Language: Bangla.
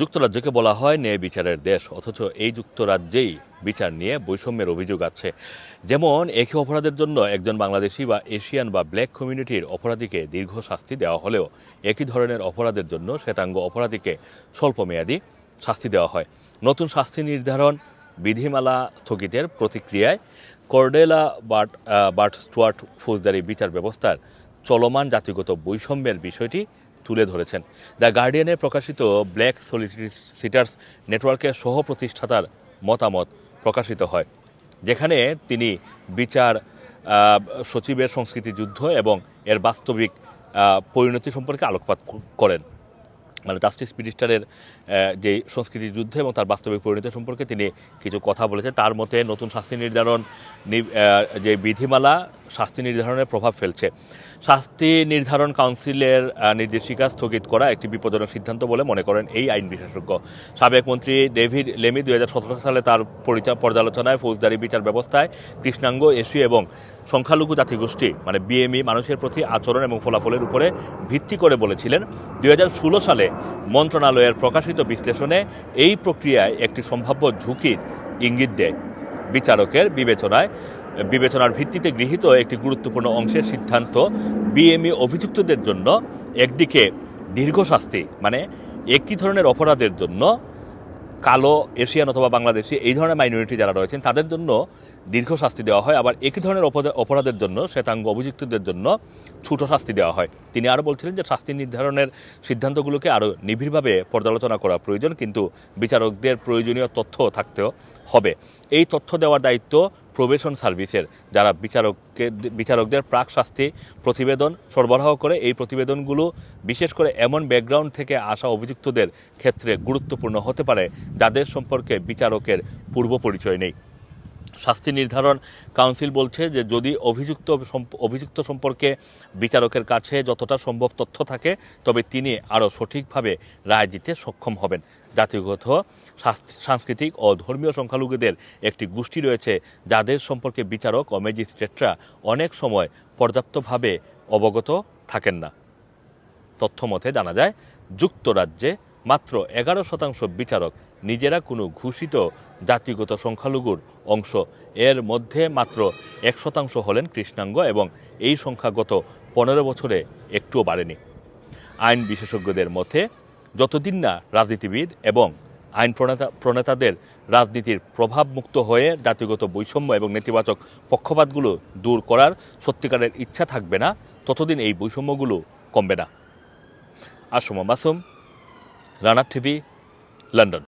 যুক্তরাজ্যকে বলা হয় ন্যায় বিচারের দেশ, অথচ এই যুক্তরাজ্যেই বিচার নিয়ে বৈষম্যের অভিযোগ আছে। যেমন একই অপরাধের জন্য একজন বাংলাদেশি বা এশিয়ান বা ব্ল্যাক কমিউনিটির অপরাধীকে দীর্ঘ শাস্তি দেওয়া হলেও একই ধরনের অপরাধের জন্য শ্বেতাঙ্গ অপরাধীকে স্বল্পমেয়াদী শাস্তি দেওয়া হয়। নতুন শাস্তি নির্ধারণ বিধিমালা স্থগিতের প্রতিক্রিয়ায় কর্ডেলা বার্ট বার্ট স্টুয়ার্ট ফৌজদারি বিচার ব্যবস্থার চলমান জাতিগত বৈষম্যের বিষয়টি তুলে ধরেছেন। দ্য গার্ডিয়ানে প্রকাশিত ব্ল্যাক সলিসিটার্স নেটওয়ার্কের সহ প্রতিষ্ঠাতার মতামত প্রকাশিত হয়, যেখানে তিনি বিচার সচিবের সংস্কৃতি যুদ্ধ এবং এর বাস্তবিক পরিণতি সম্পর্কে আলোকপাত করেন। মানে জাস্টিস মিনিস্টারের যে সংস্কৃতি যুদ্ধ এবং তার বাস্তবিক পরিণতি সম্পর্কে তিনি কিছু কথা বলেছেন। তার মতে নতুন শাস্তি নির্ধারণ যে বিধিমালা শাস্তি নির্ধারণের প্রভাব ফেলছে। শাস্তি নির্ধারণ কাউন্সিলের নির্দেশিকা স্থগিত করা একটি বিপজ্জনক সিদ্ধান্ত বলে মনে করেন এই আইন বিশেষজ্ঞ। সাবেক মন্ত্রী ডেভিড লেমি দু হাজার সতেরো সালে তার পরিচা- পর্যালোচনায় ফৌজদারি বিচার ব্যবস্থায় কৃষ্ণাঙ্গ এসি এবং সংখ্যালঘু জাতিগোষ্ঠী মানে বিএমই মানুষের প্রতি আচরণ এবং ফলাফলের উপরে ভিত্তি করে বলেছিলেন। দুই হাজার ষোলো সালে মন্ত্রণালয়ের প্রকাশিত বিশ্লেষণে এই প্রক্রিয়ায় একটি সম্ভাব্য ঝুঁকির ইঙ্গিত দেয়। বিচারকের বিবেচনায় বিবেচনার ভিত্তিতে গৃহীত একটি গুরুত্বপূর্ণ অংশের সিদ্ধান্ত বিএমই অভিযুক্তদের জন্য একদিকে দীর্ঘ শাস্তি মানে একটি ধরনের অপরাধের জন্য কালো, এশিয়ান অথবা বাংলাদেশি, এই ধরনের মাইনরিটি যারা রয়েছেন, তাদের জন্য দীর্ঘ শাস্তি দেওয়া হয়। আবার একই ধরনের অপরাধ- অপরাধের জন্য শ্বেতাঙ্গ অভিযুক্তদের জন্য ছোট শাস্তি দেওয়া হয়। তিনি আরও বলছিলেন যে, শাস্তি নির্ধারণের সিদ্ধান্তগুলোকে আরও নিবিড়ভাবে পর্যালোচনা করা প্রয়োজন, কিন্তু বিচারকদের প্রয়োজনীয় তথ্য থাকতেও হবে। এই তথ্য দেওয়ার দায়িত্ব প্রবেশন সার্ভিসের যারা বিচারককে, বিচারকদের প্রাক শাস্তি প্রতিবেদন সরবরাহ করে, এই প্রতিবেদনগুলো বিশেষ করে এমন ব্যাকগ্রাউন্ড থেকে আসা অভিযুক্তদের ক্ষেত্রে গুরুত্বপূর্ণ হতে পারে, যাদের সম্পর্কে বিচারকের পূর্ব পরিচয় নেই। শাস্তি নির্ধারণ কাউন্সিল বলছে যে যদি অভিযুক্ত অভিযুক্ত সম্পর্কে বিচারকের কাছে যতটা সম্ভব তথ্য থাকে, তবে তিনি আরও সঠিকভাবে রায় দিতে সক্ষম হবেন। জাতিগত সাংস্কৃতিক ও ধর্মীয় সংখ্যালঘুদের একটি গোষ্ঠী রয়েছে যাদের সম্পর্কে বিচারক ও ম্যাজিস্ট্রেটরা অনেক সময় পর্যাপ্তভাবে অবগত থাকেন না। তথ্যমতে জানা যায়, যুক্তরাজ্যে মাত্র এগারো শতাংশ বিচারক নিজেরা কোনো ঘোষিত জাতিগত সংখ্যালঘুর অংশ। এর মধ্যে মাত্র এক শতাংশ হলেন কৃষ্ণাঙ্গ এবং এই সংখ্যা গত পনেরো বছরে একটুও বাড়েনি। আইন বিশেষজ্ঞদের মতে, যতদিন না রাজনীতিবিদ এবং আইন প্রণেতা, প্রণেতাদের রাজনীতির প্রভাবমুক্ত হয়ে জাতিগত বৈষম্য এবং নেতিবাচক পক্ষপাতগুলো দূর করার সত্যিকারের ইচ্ছা থাকবে না, ততদিন এই বৈষম্যগুলো কমবে না। Assam Masum Rana TV London